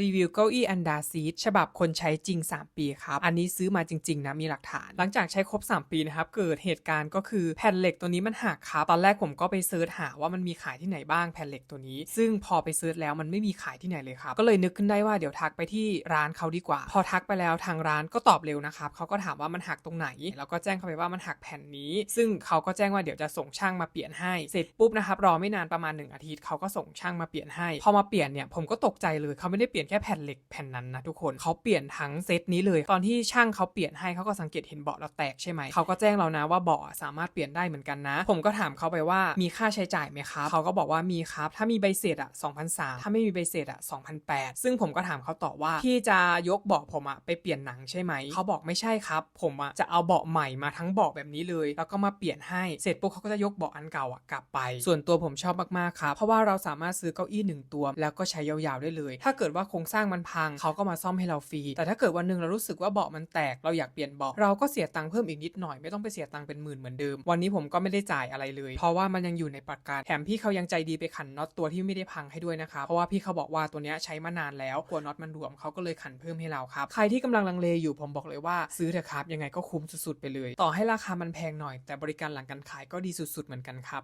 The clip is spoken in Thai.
รีวิวเก้าอี้อันดาซีดฉบับคนใช้จริง 3 ปีครับ อันนี้ซื้อมาจริง ๆ นะ มีหลักฐาน หลังจากใช้ครบ 3 ปีนะครับ เกิดเหตุการณ์ก็คือแผ่นเหล็กตัวนี้มันหักครับ ตอนแรกผมก็ไปเซิร์ชหาว่ามันมีขายที่ไหนบ้างแผ่นเหล็กตัวนี้ ซึ่งพอไปเซิร์ชแล้วมันไม่มีขายที่ไหนเลยครับ ก็เลยนึกขึ้นได้ว่าเดี๋ยวทักไปที่ร้านเขาดีกว่า พอทักไปแล้วทางร้านก็ตอบเร็วนะครับเขาก็ถามว่ามันหักตรงไหน แล้วก็แจ้งเข้าไปว่ามันหักแผ่นนี้ ซึ่งเขาก็แจ้งว่าเดี๋ยวจะส่งช่างมาเปลี่ยนให้ เสร็จปุ๊บนะครับรอไม่นานประมาณ1อาทิตย์เขาก็ส่งช่างมาเปลี่ยนให้ พอมาเปลี่ยนเนี่ยผมก็ตกใจเลยเขาไม่ได้เปลี่ยนแค่แผ่นเหล็กแผ่นนั้นนะทุกคนเขาเปลี่ยนทั้งเซตนี้เลย ตอนที่ช่างเขาเปลี่ยนให้เขาก็สังเกตเห็นเบาะเราแตกใช่ไหมเขาก็แจ้งเรานะว่าเบาะสามารถเปลี่ยนได้เหมือนกันนะ ผมก็ถามเขาไปว่ามีค่าใช้จ่ายไหมครับเขาก็บอกว่ามีครับ ถ้ามีใบเสร็จอะ2,003ถ้าไม่มีใบเสร็จอะ2,008ซึ่งผมก็ถามเขาต่อว่าพี่จะยกเบาะผมอะไปเปลี่ยนหนังใช่ไหมเขาบอกไม่ใช่ครับ ผมอะจะเอาเบาะใหม่มาทั้งเบาะแบบนี้เลย แล้วก็มาเปลี่ยนให้เสร็จปุ๊บเขาก็จะยกเบาะอันเก่าอะกลับไป ส่วนตัวผมชอบมากๆครับเพราะว่าเราสามารถซื้อเก้าอี้หนึ่งตัว แล้วก็ใช้ยาวๆได้เลย ถ้าเกิดว่าโครงสร้างมันพังเขาก็มาซ่อมให้เราฟรี แต่ถ้าเกิดวันหนึ่งเรารู้สึกว่าเบาะมันแตกเราอยากเปลี่ยนเบาะเราก็เสียตังค์เพิ่มอีกนิดหน่อยไม่ต้องไปเสียตังค์เป็นหมื่นเหมือนเดิม วันนี้ผมก็ไม่ได้จ่ายอะไรเลย เพราะว่ามันยังอยู่ในประกันแถมพี่เขายังใจดีไปขันน็อตตัวที่ไม่ได้พังให้ด้วยนะครับเพราะว่าพี่เขาบอกว่าตัวนี้ใช้มานานแล้วกลัวน็อตมันรวมเขาก็เลยขันเพิ่มให้เราครับใครที่กำลังลังเลอยู่ผมบอกเลยว่าซื้อเถอะครับยังไงก็คุ้มสุดๆไปเลย ต่อให้ราคามันแพงหน่อยแต่บริการหลังการขายก็ดีสุดๆเหมือนกันครับ